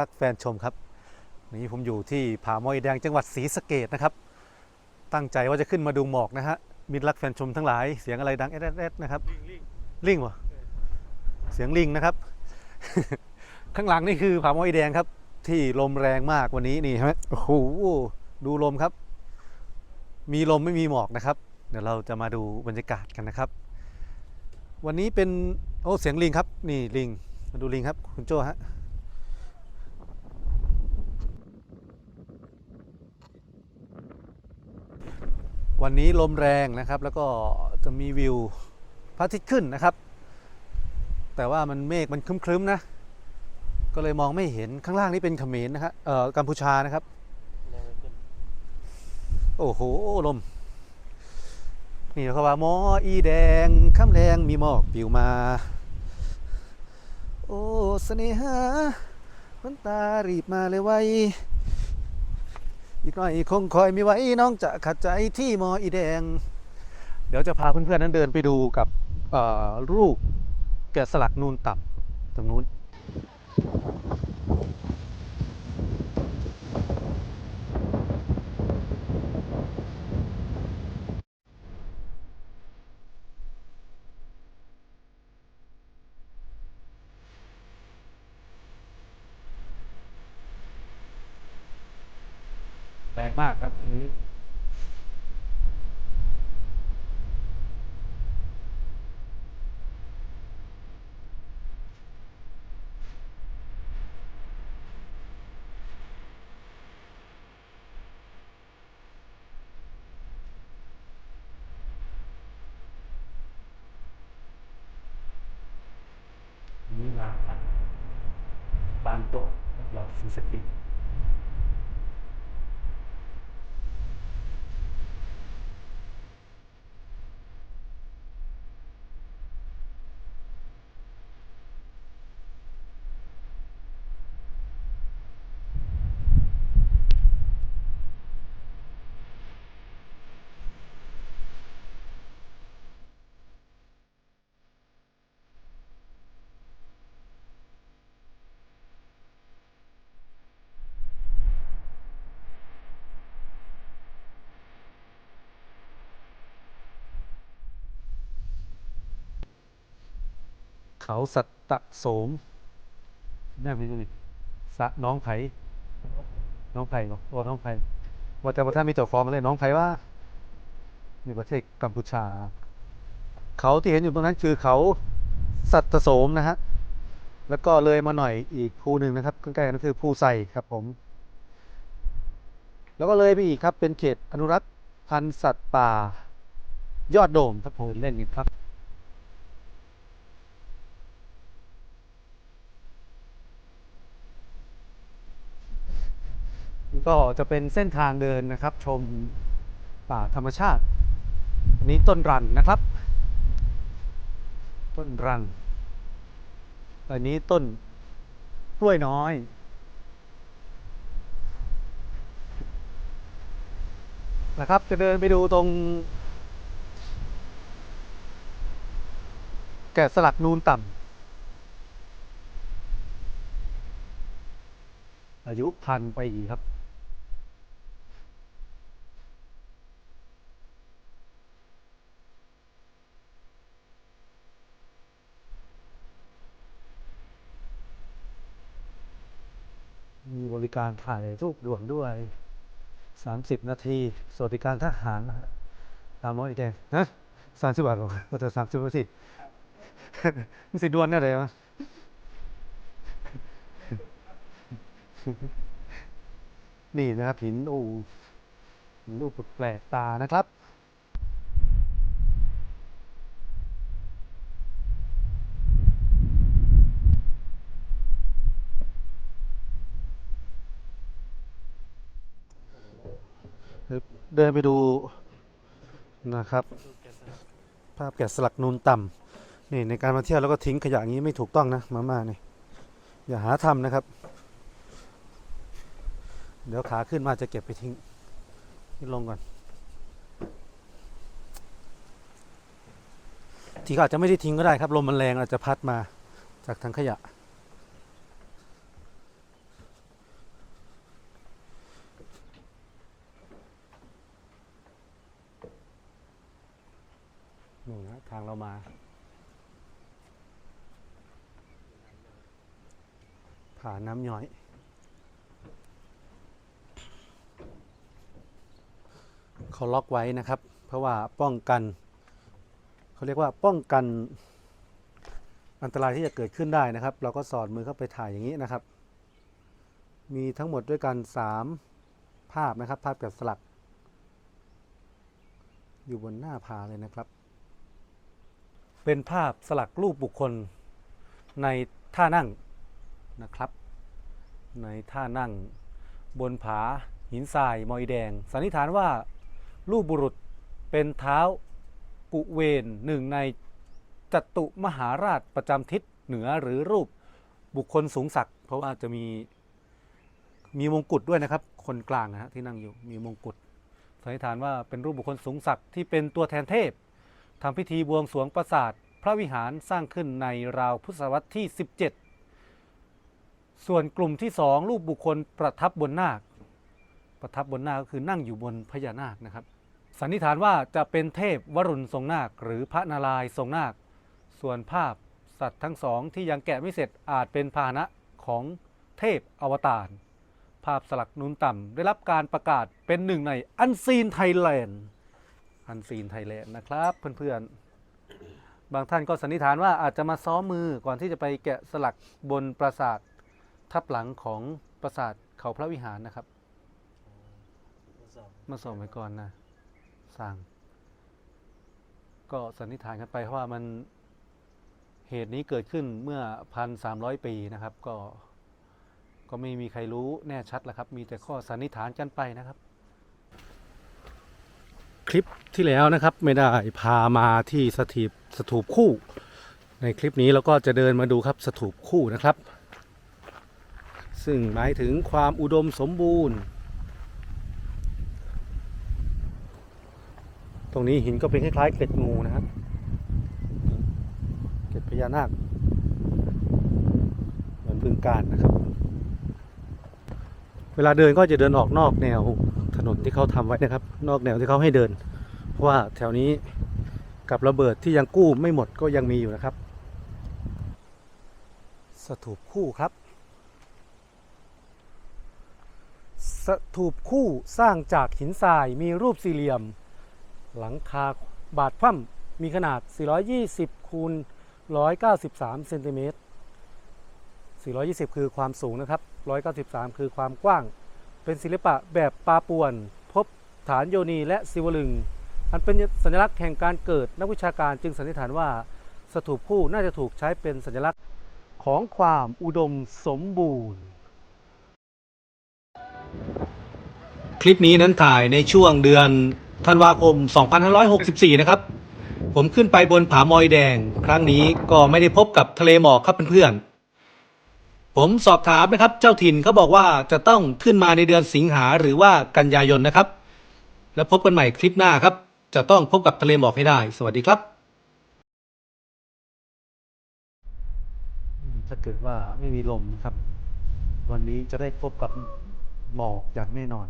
รับเพื่อนๆมิตรรักแฟนชมครับนี้ผมอยู่ที่ผาหมอยแดงจังหวัดศรีสะเกดนะครับ ตั้งใจว่าจะขึ้นมาดูหมอกนะฮะมิตรรักแฟนชมทั้งหลายเสียงอะไรดังแอดแอดนะครับลิงวะเสียงลิงนะครับ ข้างหลังนี่คือผาหมอยแดงครับ ที่ลมแรงมากวันนี้นี่ใช่ไหมโอ้โหดูลมครับ มีลมไม่มีหมอกนะครับ เดี๋ยวเราจะมาดูบรรยากาศกันนะครับ วันนี้เป็นโอ้เสียงลิงครับ นี่ลิงมาดูลิงครับ คุณโจฮะ วันนี้ลมแรงนะครับ แล้วก็จะมีวิวพระอาทิตย์ขึ้นนะครับ แต่ว่ามันเมฆมันครึ้มๆนะ ก็เลยมองไม่เห็นข้างล่างนี่เป็นเขมรนะครับเอ่อกัมพูชานะครับ โอ้โหลม นี่เขาว่าหมออีแดงคำแรงมีหมอกปิวมา โอ้เสน่หามันตารีบมาเลยไว้ อีกหน่อยคงคอยมีไว้น้องจะขัดใจที่มออีแดง เดี๋ยวจะพาเพื่อนๆนั้นเดินไปดูกับรูปแกะสลักนูนต่ำตรงนู้น รงมากครับอันนี้นี่ร้าบานโตะหลอดฟิสติก เขาสัตตะโสมนี่ไม่ใช่สะน้องไผ่น้องไผ่เนาะตัวน้องไผ่ว่าแต่ว่าถ้ามีตัวฟอร์มอะไรน้องไผ่ว่าในประเทศกัมพูชา เขาที่เห็นอยู่ตรงนั้นคือเขาสัตตะโสมนะฮะแล้วก็เลยมาหน่อยอีกภูหนึ่งนะครับใกล้ๆกันคือภูไซครับผม แล้วก็เลยไปอีกครับเป็นเขตอนุรักษ์พันธุ์สัตว์ป่า ยอดโด่งครับผมเล่นอีกครับ ก็จะเป็นเส้นทางเดินนะครับ ชมป่าธรรมชาติ อันนี้ต้นรันนะครับ ต้นรัน อันนี้ต้นกล้วยน้อย นะครับ จะเดินไปดูตรง แกะสลักนูนต่ำอายุพันปีครับ มีบริการถ่ายรูปด่วนด้วยสามสิบนาที สวัสดิการทหารตามร้อยแดงนะสามสิบบาทหรอก็จะสามสิบนาทีมันสิด่วนเนี่ยเลยวะนี่นะครับหินอูหินรูปแปลกตานะครับ เดินไปดูนะครับ ภาพแกะสลักนูนต่ำนี่ในการมาเที่ยวแล้วก็ทิ้งขยะอย่างนี้ไม่ถูกต้องนะมาม่านี่อย่าหาทำนะครับ เดี๋ยวขาขึ้นมาจะเก็บไปทิ้งนี่ลงก่อน ทีก็อาจจะไม่ได้ทิ้งก็ได้ครับ ลมมันแรงอาจจะพัดมาจากทางขยะ นู่นนะทางเรามาผ่านน้ำย้อยเขาล็อกไว้นะครับ เพราะว่าป้องกัน เขาเรียกว่าป้องกันอันตรายที่จะเกิดขึ้นได้นะครับ เราก็สอดมือเข้าไปถ่ายอย่างนี้นะครับ มีทั้งหมดด้วยกัน 3 ภาพนะครับ ภาพแกะสลัก อยู่บนหน้าผาเลยนะครับ เป็นภาพสลักรูปบุคคลในท่านั่งนะครับ ในท่านั่งบนผาหินทรายมอยแดง สันนิษฐานว่ารูปบุรุษเป็นเท้ากุเวนหนึ่งในจตุมหาราชประจำทิศเหนือหรือรูปบุคคลสูงศักดิ์เพราะว่าจะมีมีมงกุฎด้วยนะครับ คนกลางนะฮะที่นั่งอยู่มีมงกุฎสันนิษฐานว่าเป็นรูปบุคคลสูงศักดิ์ที่เป็นตัวแทนเทพ ทำพิธีบวงสรวงปราสาทพระวิหารสร้างขึ้นในราวพุทธศตวรรษที่ 17 ส่วนกลุ่มที่สองรูปบุคคลประทับบนนาค ประทับบนนาคก็คือนั่งอยู่บนพญานาคนะครับ สันนิษฐานว่าจะเป็นเทพวรุณทรงนาค หรือพระนารายณ์ทรงนาค ส่วนภาพสัตว์ทั้งสองที่ยังแกะไม่เสร็จอาจเป็นพาหนะของเทพอวตารภาพสลักนูนต่ำได้รับการประกาศเป็นหนึ่งในอันซีนไทยแลนด์ อันซีนไทยแลนด์นะครับ เพื่อนๆ บางท่านก็สันนิษฐานว่าอาจจะมาซ้อมมือก่อนที่จะไปแกะสลักบนปราสาททับหลังของปราสาทเขาพระวิหารนะครับ มาส่งไปก่อนนะสั่งก็สันนิษฐานกันไปเพราะว่ามันเหตุนี้เกิดขึ้นเมื่อพันสามร้อยปีนะครับ ก็ก็ไม่มีใครรู้แน่ชัดแล้วครับ มีแต่ข้อสันนิษฐานกันไปนะครับ ลิปที่แล้วนะครับ ไม่ได้พามาที่สถีบสถูปคู่ ในคลิปนี้เราก็จะเดินมาดูครับสถูปคู่นะครับ ซึ่งหมายถึงความอุดมสมบูรณ์ ตรงนี้หินก็เป็นคล้ายๆเกล็ดงูนะครับเกล็ดพญานาคเหมือนบึงการนะครับ เวลาเดินก็จะเดินออกนอกแนว ถนนที่เขาทำไว้นะครับ นอกแนวที่เขาให้เดิน เพราะว่าแถวนี้กับระเบิดที่ยังกู้ไม่หมดก็ยังมีอยู่นะครับ สถูปคู่ครับ สถูปคู่สร้างจากหินทรายมีรูปสี่เหลี่ยม หลังคาบาดคว่ำมีขนาด 420 คูณ 193 เซนติเมตร420 คือความสูงนะครับ 193 คือความกว้าง เป็นศิลปะแบบปาป่วน พบฐานโยนีและศิวลึง อันเป็นสัญลักษณ์แห่งการเกิดนักวิชาการจึงสันนิษฐานว่า สถูปคู่น่าจะถูกใช้เป็นสัญลักษณ์ของความอุดมสมบูรณ์ คลิปนี้นั้นถ่ายในช่วงเดือนธันวาคม 2564 นะครับ ผมขึ้นไปบนผามอยแดง ครั้งนี้ก็ไม่ได้พบกับทะเลหมอกครับเพื่อนๆ ผมสอบถามนะครับเจ้าถิ่นเขาบอกว่าจะต้องขึ้นมาในเดือนสิงหาหรือว่ากันยายนนะครับ แล้วพบกันใหม่คลิปหน้าครับ จะต้องพบกับทะเลหมอกให้ได้ สวัสดีครับ ถ้าเกิดว่าไม่มีลมครับ วันนี้จะได้พบกับหมอกอย่างแน่นอน